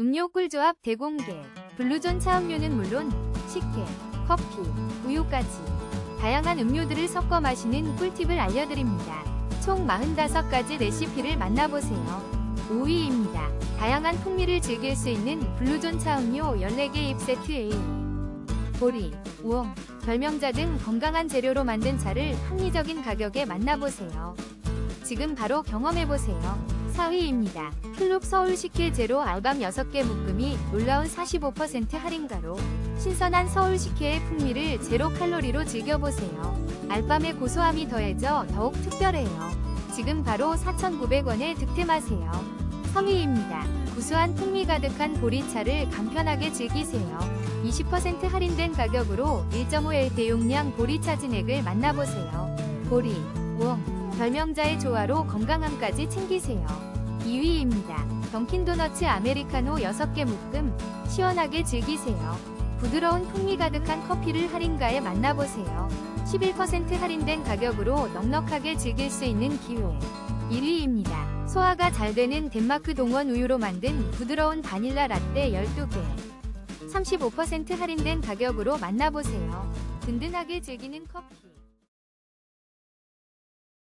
음료 꿀조합 대공개. 블루존 차음료는 물론 식혜, 커피, 우유까지 다양한 음료들을 섞어 마시는 꿀팁을 알려드립니다. 총 45가지 레시피를 만나보세요. 5위입니다. 다양한 풍미를 즐길 수 있는 블루존 차음료 14개 입 세트 A. 보리, 우엉, 별명자 등 건강한 재료로 만든 차를 합리적인 가격에 만나보세요. 지금 바로 경험해보세요. 4위입니다. 클럽 서울 식혜 제로 알밤 6개 묶음이 놀라운 45% 할인가로 신선한 서울 식혜의 풍미를 제로 칼로리로 즐겨보세요. 알밤의 고소함이 더해져 더욱 특별해요. 지금 바로 4,900원에 득템하세요. 3위입니다. 구수한 풍미 가득한 보리차를 간편하게 즐기세요. 20% 할인된 가격으로 1.5L 대용량 보리차 진액을 만나보세요. 보리, 우엉, 별명자의 조화로 건강함까지 챙기세요. 2위입니다. 던킨도너츠 아메리카노 6개 묶음 시원하게 즐기세요. 부드러운 풍미 가득한 커피를 할인가에 만나보세요. 11% 할인된 가격으로 넉넉하게 즐길 수 있는 기회. 1위입니다. 소화가 잘 되는 덴마크 동원 우유로 만든 부드러운 바닐라 라떼 12개. 35% 할인된 가격으로 만나보세요. 든든하게 즐기는 커피.